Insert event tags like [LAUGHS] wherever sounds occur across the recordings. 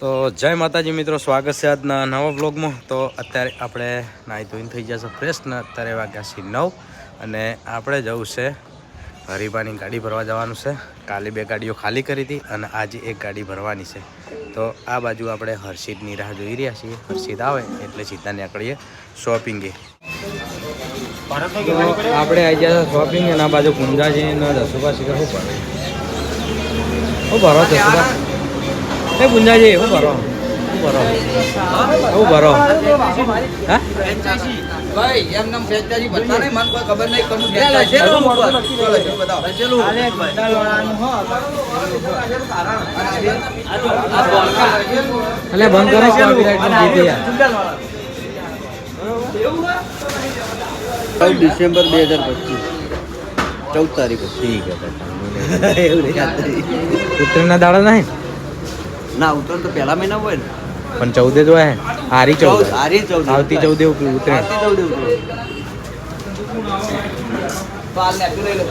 તો જય માતાજી મિત્રો, સ્વાગત છે આજના નવા બ્લોગમાં તો અત્યારે આપણે નાહી ધોઈને થઈ જશે ફ્રેશ ને અત્યારે વાગ્યા છે નવ અને આપણે જવું છે હરીબાની ગાડી ભરવા જવાનું છે. કાલે બે ગાડીઓ ખાલી કરી હતી અને આજે એક ગાડી ભરવાની છે. તો આ બાજુ આપણે હર્ષિદની રાહ જોઈ રહ્યા છીએ. હર્ષિદ આવે એટલે સીધા નીકળીએ શોપિંગે આપણે આવી ગયા શોપિંગ અને આ બાજુ કુંજાજી ભરો દસુભા એ ગુંજાજી શું ભરો. શું ભરો. શું ભરો. હા ભાઈ એમ નામ ફ્રેન્ચાઇઝી બતા નહીં મને કોઈ ખબર નહીં કોનું ફ્રેન્ચાઇઝી છે. ચલો, ચલો, બતાવો. એટલે બંધ કરો કોપીરાઇટ જીતી યાર ચૌદ ડિસેમ્બર બે હજાર પચીસ. ચૌદ તારીખ. ઠીક છે ઉત્તરના [LAUGHS] દાડા નહીં? ના ઉત્તરાયણ તો પહેલા મહિના હોય ને પણ ચૌદે જો હે હારી ચૌદ ચૌદ આરી ચૌદ આવતી ચૌદે ઉત્તરાયણ આવતી ચૌદ ઉત્તરાયણ. તો આ લેતું લઈ લો.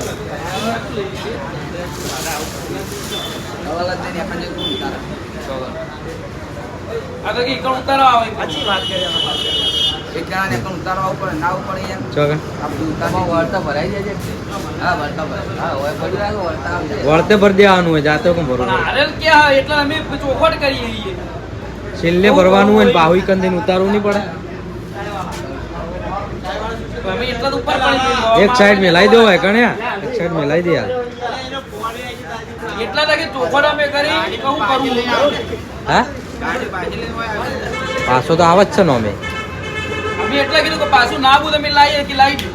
હવાલા જઈને એક જણાને એકણ ઉતારવા આવું ના આવું એમ. ચો કે? વળતા ભરાઈ જાય છે. હા વળતા ભરાય હા હોય પડ્યું રાખો વળતા આવી વળતે ભર દેવાનું હોય જાતે એટલે અમે ચોખવટ કરીએ છીએ. છેલ્લે ભરવાનું હોય ને કંદી કંદીને ઉતારવું નહીં પડે? તો અમે એટલા જ ઉપર પડી જઈએ. એક સાઈડ મેલાઈ દો હોય કણ્યા. એક સાઈડ મેલાઈ દે યાર એટલા લગે ચોખવટ અમે કરી કહું કરવું હા? પાછો તો આવે જ છે નો અમે. અમે એટલે કીધું કે પાછું ના બોલ તમે લાવીએ કે લાવી દઉં.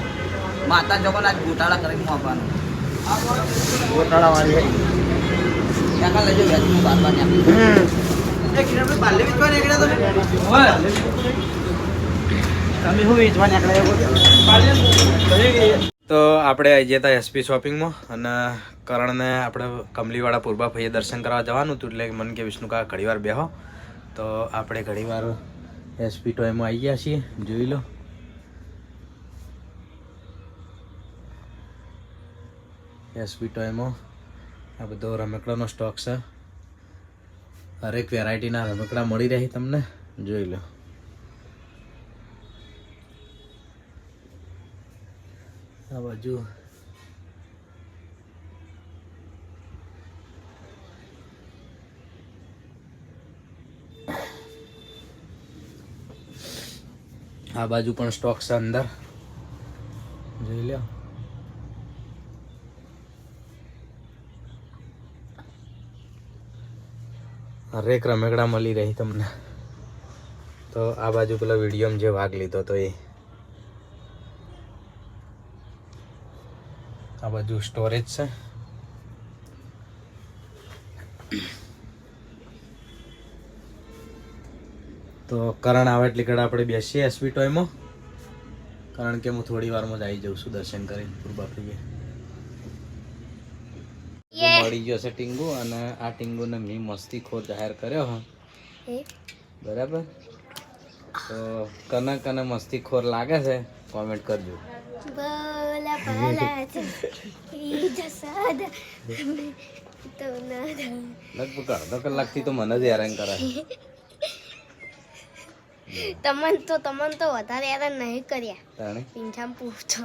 માતા જગન્નાથ ગોટાળા કરીને આપવાનું ગોટાળા વાળી ત્યાં લઈ જાઓ વ્યાજનું બારવા હોય. તમે શું વેચવા તો આપણે આવી જતા એસપી શોપિંગમાં અને કરણને આપણે કમલીવાળા પૂર્વા ભાઈએ દર્શન કરવા જવાનું હતું એટલે મન કે વિષ્ણુ કા ઘડીવાર બેહો. તો આપણે ઘડીવાર એસપી ટોયમાં આવી ગયા છીએ, જોઈ લો. એસપી ટોયમાં આ બધો રમકડાનો સ્ટોક છે. હરેક વેરાયટીના રમકડા મળી રહે તમને, જોઈ લો. આ બાજુ આ બાજુ પણ સ્ટોક છે અંદર. જોઈ લો હરેક રમેકડા મળી રહી તમને. તો આ બાજુ પેલા વિડીયોમાં જે ભાગ લીધો તો એ. આ બાજુ સ્ટોરેજ છે. તો કરણ આવે એટલી કડા આપણે બેસીએ એસવી ટોયમાં કારણ કે હું થોડી વારમાં જ આવી જાઉં છું દર્શન કરીને પૂર્વાપીએ મળી ગયો છે ટીંગુ અને આ ટીંગુને મેં મસ્તી ખોર જાહેર કર્યો હા. બરાબર? તો કને કને મસ્તી ખોર લાગે છે કોમેન્ટ કરજો. લગભગ અડધો કલાકથી તો મને જ હેરાન કરે [LAUGHS] તમન તો તમન તો વધારે હેરાન નહીં કર્યા. પિંજામ પૂછો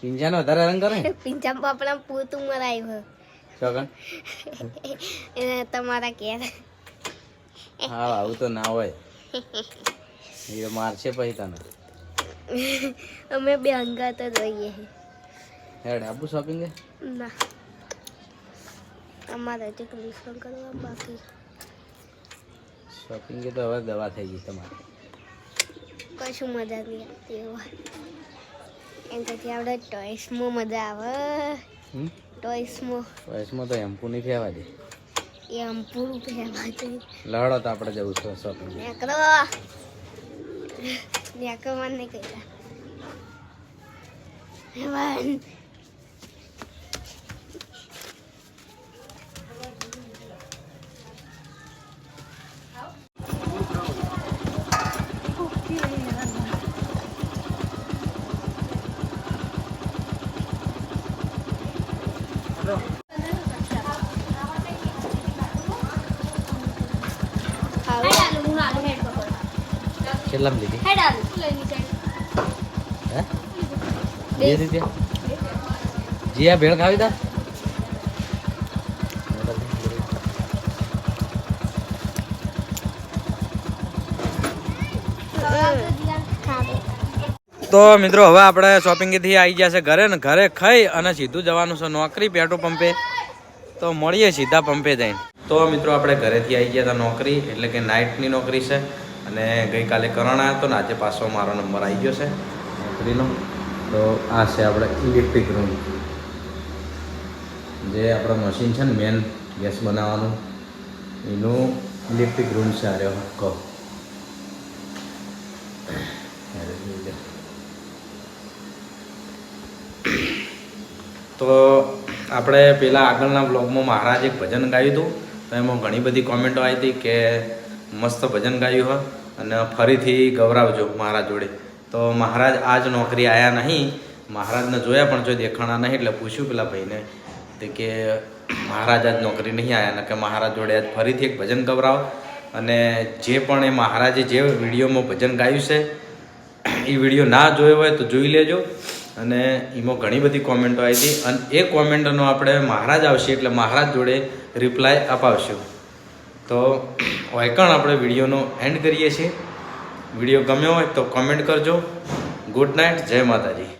પિંજાને વધારે હેરાન કરે? [LAUGHS] પિંજામ બાપડા પૂતું મરાયું ચોકન? [LAUGHS] એને તમારા ઘેર. હા આવું તો ના હોય. એ મારશે પછી તને. [LAUGHS] અમે બે અંગાત જ રહીએ હેડ આબુ શોપિંગ ના. અમારે હજી કલેક્શન કરવા બાકી. શોપિંગ તો હવે દવા થઈ ગઈ તમારે. કશું મજા નહીં આવતી હોય. એમ પછી આપણે ટોયસમાં મજા આવે. ટોયસમાં. ટોયસમાં તો એમ્પુ નહીં કહેવા દે. એ પૂરું પહેરવા જોઈએ લડો તો આપણે જવું છે શોપિંગ નેકરો મને નહીં કહેતા કેટલામાં લીધી. બે. રૂપિયા જીયા ભેળ ખાવી તા? તો મિત્રો હવે આપણે શોપિંગથી આવી ગયા છે ઘરે ને ઘરે ખાઈ અને સીધું જવાનું છે નોકરી પેટ્રોલ પંપે. તો મળીએ સીધા પંપે જઈને. તો મિત્રો આપણે ઘરેથી આવી ગયા હતા નોકરી એટલે કે નાઇટની નોકરી છે. અને ગઈકાલે કરણ આવ્યો હતો ને આજે પાછો મારો નંબર આવી ગયો છે. નોકરીનો તો આ છે આપણે ઇલેક્ટ્રિક રૂમ જે આપણો મશીન છે ને મેન ગેસ બનાવવાનું. એનું ઇલેક્ટ્રિક રૂમ છે રહ્યો. કહો. તો આપણે પેલા આગળના બ્લોગમાં મહારાજ એક ભજન ગાયું હતું. તો એમાં ઘણી બધી કોમેન્ટો આવી હતી કે મસ્ત ભજન ગાયું હોય અને ફરીથી ગૌરાવજો મહારાજ જોડે. તો મહારાજ આજ નોકરી આવ્યા નહીં. મહારાજને જોયા પણ જો દેખાણા નહીં એટલે પૂછ્યું પેલા ભાઈને કે મહારાજ આજ નોકરી નહીં આવ્યા ને કે મહારાજ જોડે આજ ફરીથી એક ભજન ગવરાવો અને જે પણ એ મહારાજે જે વિડીયોમાં ભજન ગાયું છે, એ વીડિયો ના જોયો હોય તો જોઈ લેજો. અને એમાં ઘણી બધી કોમેન્ટો આવી હતી. અને એ કોમેન્ટનો આપણે મહારાજ આવશે એટલે મહારાજ જોડે રિપ્લાય અપાવશું. તો વાયકણ આપણે વિડીયોનો એન્ડ કરીએ છીએ. વીડિયો ગમ્યો હોય તો કોમેન્ટ કરજો. ગુડ નાઇટ જય માતાજી.